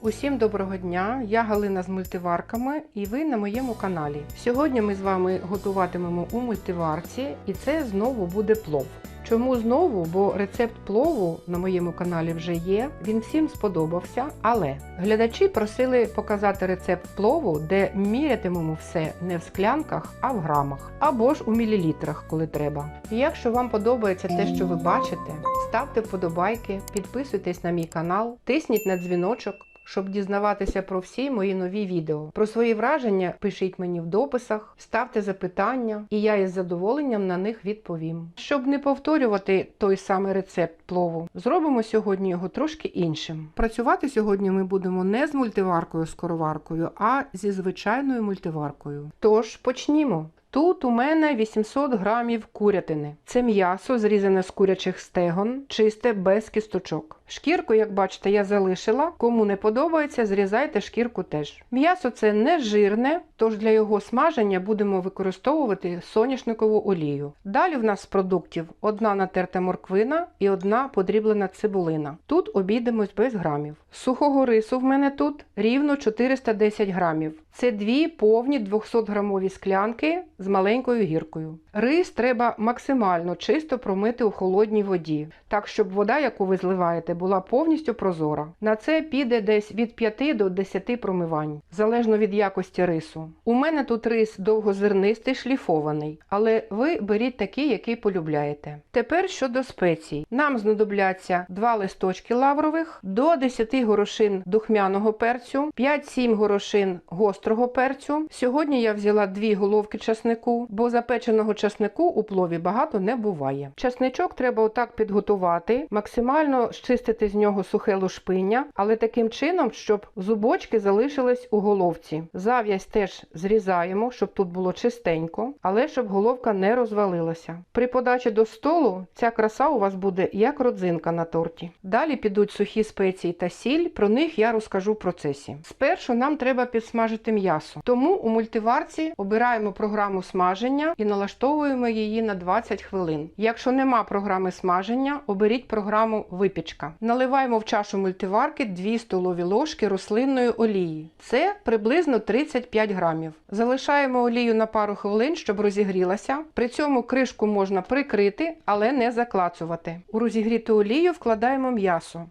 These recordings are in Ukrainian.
Усім доброго дня! Я Галина з мультиварками і ви на моєму каналі. Сьогодні ми з вами готуватимемо у мультиварці, і це знову буде плов. Чому знову? Бо рецепт плову на моєму каналі вже є. Він всім сподобався. Але глядачі просили показати рецепт плову, де мірятимемо все не в склянках, а в грамах, або ж у мілілітрах, коли треба. Якщо вам подобається те, що ви бачите, ставте вподобайки, підписуйтесь на мій канал, тисніть на дзвіночок. Щоб дізнаватися про всі мої нові відео. Про свої враження пишіть мені в дописах, ставте запитання, і я із задоволенням на них відповім. Щоб не повторювати той самий рецепт плову, зробимо сьогодні його трошки іншим. Працювати сьогодні ми будемо не з мультиваркою скороваркою, а зі звичайною мультиваркою. Тож почнімо. Тут у мене 800 грамів курятини. Це м'ясо, зрізане з курячих стегон, чисте без кісточок. Шкірку, як бачите, я залишила. Кому не подобається, зрізайте шкірку теж. М'ясо це не жирне, тож для його смаження будемо використовувати соняшникову олію. Далі в нас з продуктів одна натерта морквина і одна подріблена цибулина. Тут обійдемось без грамів. Сухого рису в мене тут рівно 410 грамів. Це дві повні 200 грамові склянки з маленькою гіркою. Рис треба максимально чисто промити у холодній воді, так щоб вода, яку ви зливаєте, була повністю прозора. На це піде десь від 5 до 10 промивань, залежно від якості рису. У мене тут рис довгозернистий шліфований, але ви беріть такий, який полюбляєте. Тепер щодо спецій. Нам знадобляться 2 листочки лаврових, до 10 горошин духмяного перцю, 5-7 горошин гострого перцю. Сьогодні я взяла 2 головки часнику, бо запеченого часнику у плові багато не буває. Часничок треба отак підготувати, максимально щистити з нього сухе лушпиння, але таким чином, щоб зубочки залишились у головці. Зав'язь теж зрізаємо, щоб тут було чистенько, але щоб головка не розвалилася. При подачі до столу ця краса у вас буде як родзинка на торті. Далі підуть сухі спеції та сіль, про них я розкажу в процесі. Спершу нам треба підсмажити м'ясо, тому у мультиварці обираємо програму смаження і налаштовуємо її на 20 хвилин. Якщо нема програми смаження, оберіть програму випічка. Наливаємо в чашу мультиварки 2 столові ложки рослинної олії. Це приблизно 35 грамів. Залишаємо олію на пару хвилин, щоб розігрілася. При цьому кришку можна прикрити, але не заклацувати. У розігріту олію вкладаємо м'ясо.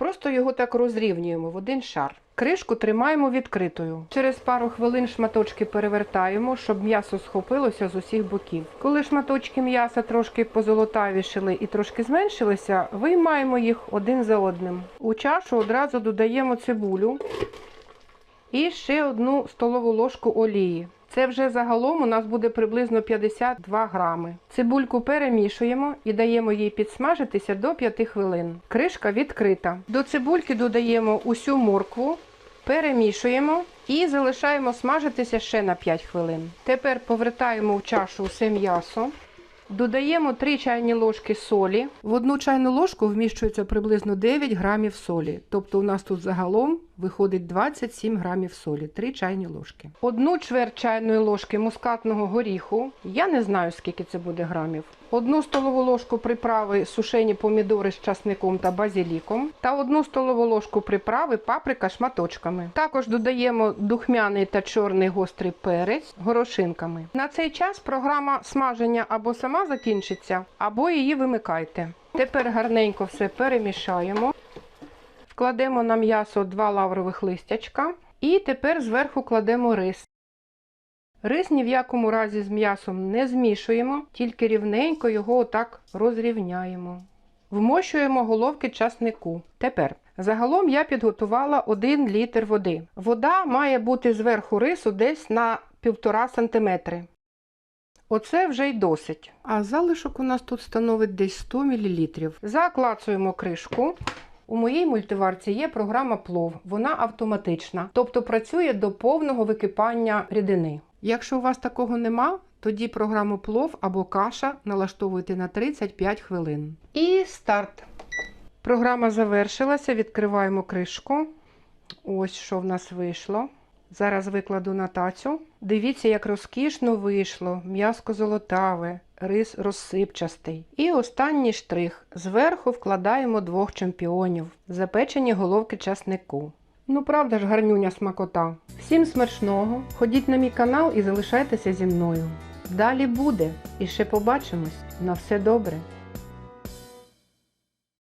Просто його так розрівнюємо в один шар. Кришку тримаємо відкритою. Через пару хвилин шматочки перевертаємо, щоб м'ясо схопилося з усіх боків. Коли шматочки м'яса трошки позолотавішили і трошки зменшилися, виймаємо їх один за одним. У чашу одразу додаємо цибулю і ще одну столову ложку олії. Це вже загалом у нас буде приблизно 52 грами. Цибульку перемішуємо і даємо їй підсмажитися до 5 хвилин. Кришка відкрита. До цибульки додаємо усю моркву, перемішуємо і залишаємо смажитися ще на 5 хвилин. Тепер повертаємо в чашу усе м'ясо. Додаємо 3 чайні ложки солі. В одну чайну ложку вміщується приблизно 9 грамів солі. Тобто у нас тут загалом виходить 27 грамів солі, 3 чайні ложки. Одну чверть чайної ложки мускатного горіху. Я не знаю, скільки це буде грамів. Одну столову ложку приправи сушені помідори з часником та базиліком та одну столову ложку приправи паприка шматочками. Також додаємо духмяний та чорний гострий перець горошинками. На цей час програма смаження або сама закінчиться, або її вимикайте. Тепер гарненько все перемішаємо. Вкладемо на м'ясо два лаврових листячка і тепер зверху кладемо рис. Рис ні в якому разі з м'ясом не змішуємо, тільки рівненько його отак розрівняємо. Вмощуємо головки часнику. Тепер загалом я підготувала 1 літр води. Вода має бути зверху рису десь на 1,5 см. Оце вже й досить. А залишок у нас тут становить десь 100 мл. Заклацуємо кришку. У моїй мультиварці є програма плов, вона автоматична, тобто працює до повного википання рідини. Якщо у вас такого нема, тоді програму плов або каша налаштовуйте на 35 хвилин. І старт. Програма завершилася, відкриваємо кришку. Ось що в нас вийшло. Зараз викладу на тацю. Дивіться, як розкішно вийшло, м'яско золотаве, рис розсипчастий. І останній штрих. Зверху вкладаємо двох чемпіонів, запечені головки часнику. Ну правда ж гарнюня смакота. Всім смачного, ходіть на мій канал і залишайтеся зі мною. Далі буде і ще побачимось. На все добре.